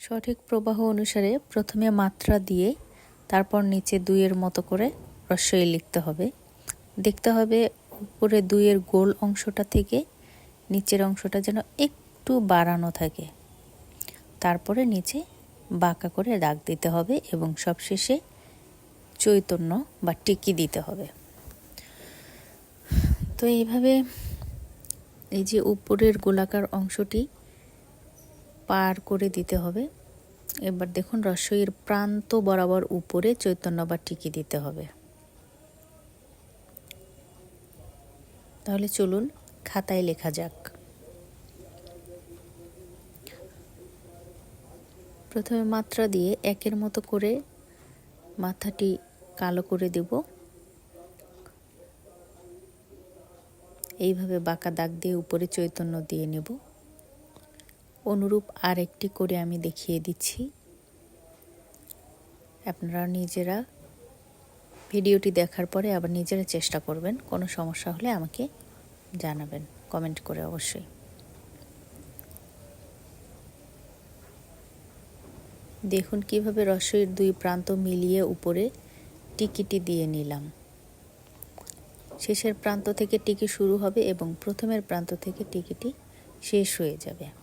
সঠিক প্রবাহ অনুসারে প্রথমে মাত্রা দিয়ে, তারপর নিচে দুইয়ের মতো করে রস্বই লিখতে হবে। দেখতে হবে উপরে দুইয়ের গোল অংশটা থেকে নিচের অংশটা যেন একটু বাড়ানো থাকে। তারপরে নিচে বাঁকা করে দাগ দিতে হবে এবং সবশেষে চৈতন্য বা টিকি দিতে হবে। তো এইভাবে এই যে উপরের গোলাকার অংশটি পার করে দিতে হবে। এবার দেখুন, রসইয়ের প্রান্ত বরাবর উপরে চৈতন্য বা টিকি দিতে হবে। তাহলে চলুন, খাতায় লেখা যাক। প্রথমে মাত্রা দিয়ে একের মতো করে মাথাটি কালো করে দেব। এইভাবে বাঁকা দাগ দিয়ে উপরে চৈতন্য দিয়ে নেব। অনুরূপ আরেকটি করে আমি দেখিয়ে দিচ্ছি। আপনারা নিজেরা ভিডিওটি দেখার পরে আবার নিজেরা চেষ্টা করবেন, কোনো সমস্যা হলে আমাকে জানাবেন, কমেন্ট করে অবশ্যই। দেখুন কীভাবে রসইয়ের দুই প্রান্ত মিলিয়ে উপরে টিকিটি দিয়ে নিলাম। শেষের প্রান্ত থেকে টিকি শুরু হবে এবং প্রথমের প্রান্ত থেকে টিকিটি শেষ হয়ে যাবে।